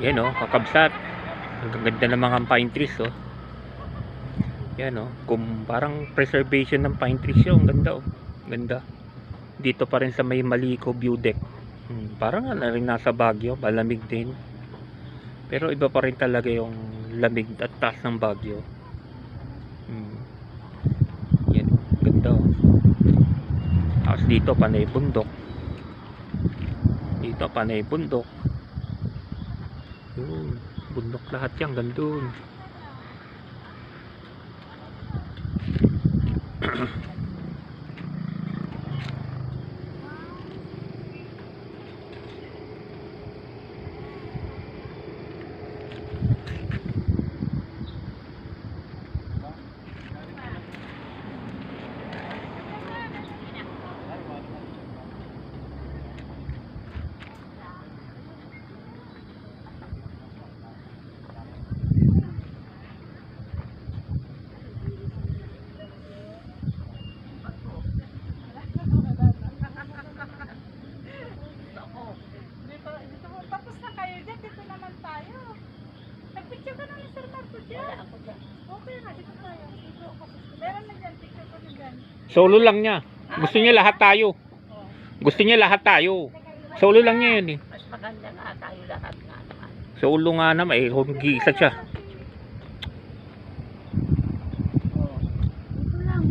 Yan oh, kakabsat. Ang ganda ng mga pine trees oh. Yan oh, kung parang preservation ng pine trees yun. Ang ganda oh. Ganda. Dito pa rin sa may Maliko view deck. Hmm, parang ano rin nasa Baguio, malamig din. Pero iba pa rin talaga yung lamig at taas ng Baguio. Hmm. Yan, ganda oh. Tapos dito panay bundok. Dito panay bundok. Yun, bundok lahat yan, gandun. Dito, dito mo. Tapos na kayo dyan. Dito naman tayo. Nagpicture ka na ni Sir Marco dyan. Okay na. Dito tayo. Dito ako. Meron na dyan. Picture ko na dyan. Solo lang niya. Gusto niya lahat tayo. Gusto niya lahat tayo. Solo lang niya yun eh. Mas maganda nga tayo lahat nga naman. Solo nga naman eh. Kung isa siya. Oh. Ito lang,